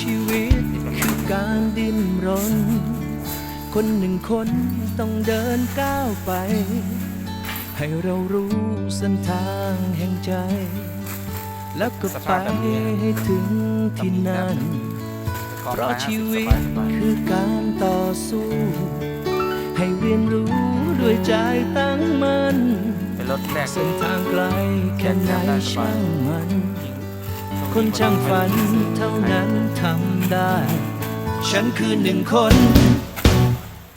ชีวิตคือการดิ้นรน คนหนึ่งคนต้องเดินก้าวไป ให้เรารู้เส้นทางแห่งใจ แล้วก็ไปให้ถึงที่นั่น เพราะชีวิตคือการต่อสู้ ให้เรียนรู้ด้วยใจตั้งมันเป็นรถแรกเส้นทางไกลแค่ไหนช่างมัน คนช่างฝันเท่านั้นทำได้ ฉันคือหนึ่งคน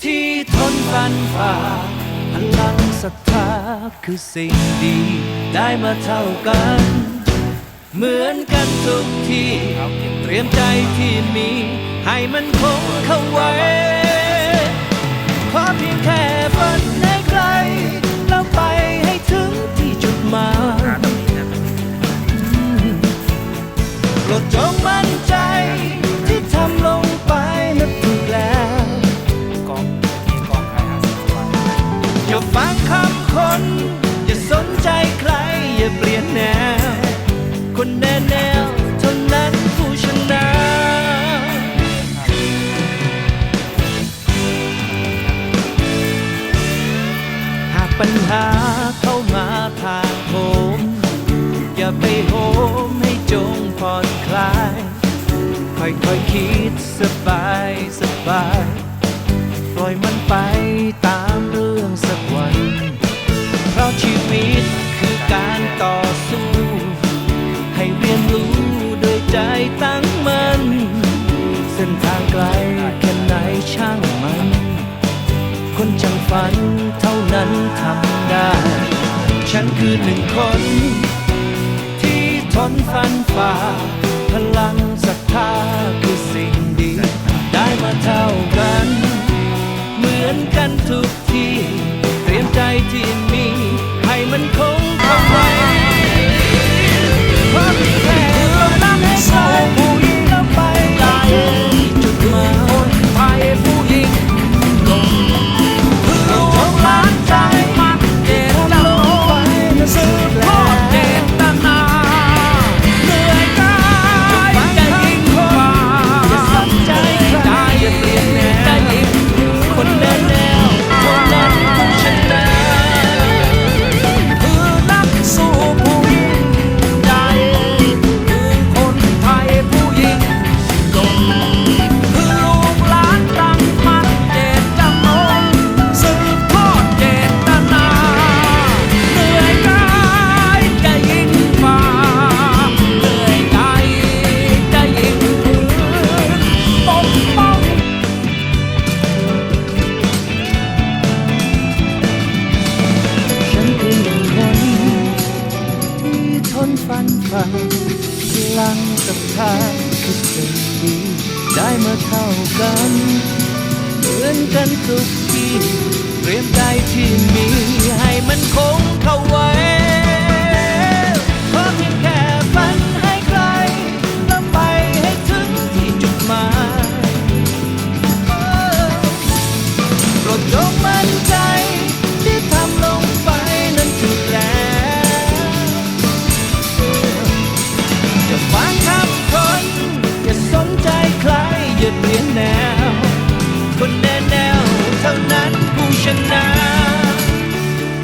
ที่ทนฟันฝ่าพลังศรัทธาคือสิ่งดี ได้มาเท่ากัน เหมือนกันทุกที่ เตรียมใจที่มี ให้มันคงเข้าไว้ ขอเพียงแค่ฝัน คน อย่าสนใจใคร อย่าเปลี่ยนแนว คนแน่แนวเท่านั้นผู้ชนะหากปัญหาเข้ามาทางโผม อย่าไปโหมให้จงผ่อนคลาย ค่อยๆคคิดสบายสบาย ปล่อยมันไปตามเรื่องสักวันางไกลแค่ไหนช่างมัน คนจังฝันเท่านั้นทำได้ ฉันคือหนึ่งคน ที่ทนฟันฝ่า พลังศรัทธาคือสิ่งดี ได้มาเท่า งศรัทธาคือสิ่งดีได้มาเท่ากัน เหมือนกันทุกที่เตรียมใจที่มีให้มันคงเข้า